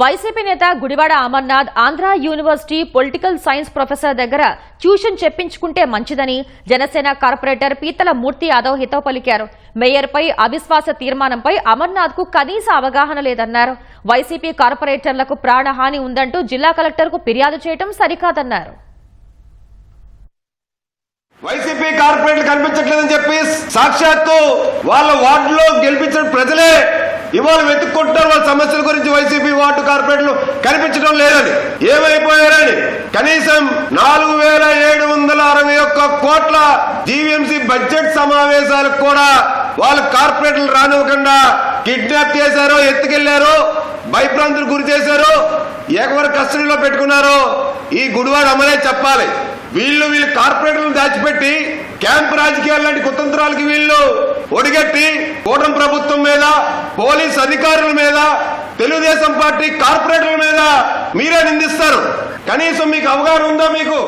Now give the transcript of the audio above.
YCP నేత Gudivada Amarnath Andhra university political science professor దగ్గర tuition చెప్పించుకుంటే మంచిదని జనసేన కార్పొరేటర్ పీతల మూర్తి యాదవ్ హితవు పలికారు. మేయర్పై అవిశ్వాస తీర్మానంపై అమర్నాథ్కు కనీస అవగాహన లేదన్నారు. వైసీపీ కార్పొరేటర్లకు ప్రాణహాని ఉందంటూ జిల్లా కలెక్టర్కు ఫిర్యాదు చేయడం సరికాదన్నారు. వైసీపీ కార్పొరేట్లు కనిపించట్లేదని చెప్పి సాక్షాత్తు వాళ్ళ వార్డులో గెలిపించిన ప్రజలే ఇవాళ వెతుక్కుంటున్నారు వాళ్ళ సమస్యల గురించి వైసీపీ వార్డు కార్పొరేట్లు కనిపించడం లేదని. ఏమైపోయారని? కనీసం నాలుగు వేల ఏడు వందల అరవై ఒక్క కోట్ల జీవీఎంసీ బడ్జెట్ సమావేశాలకు కూడా వాళ్ళు కార్పొరేట్లు రానివ్వకుండా కిడ్నాప్ చేశారో ఎత్తుకెళ్ళారు భయభ్రాంతులు గురి చేశారు ఎవరు కస్టడీలో పెట్టుకున్నారో ఈ గుడివాడు అమలే చెప్పాలి. వీళ్ళు వీళ్ళు కార్పొరేటర్లను దాచిపెట్టి క్యాంప్ రాజకీయాలు లాంటి కుతంత్రాలకి వీళ్ళు ఒడిగట్టి కూటమి పోలీస్ అధికారుల మీద తెలుగుదేశం పార్టీ కార్పొరేటర్ల మీద మీరే నిందిస్తారు. కనీసం మీకు అవగాహన ఉందా మీకు?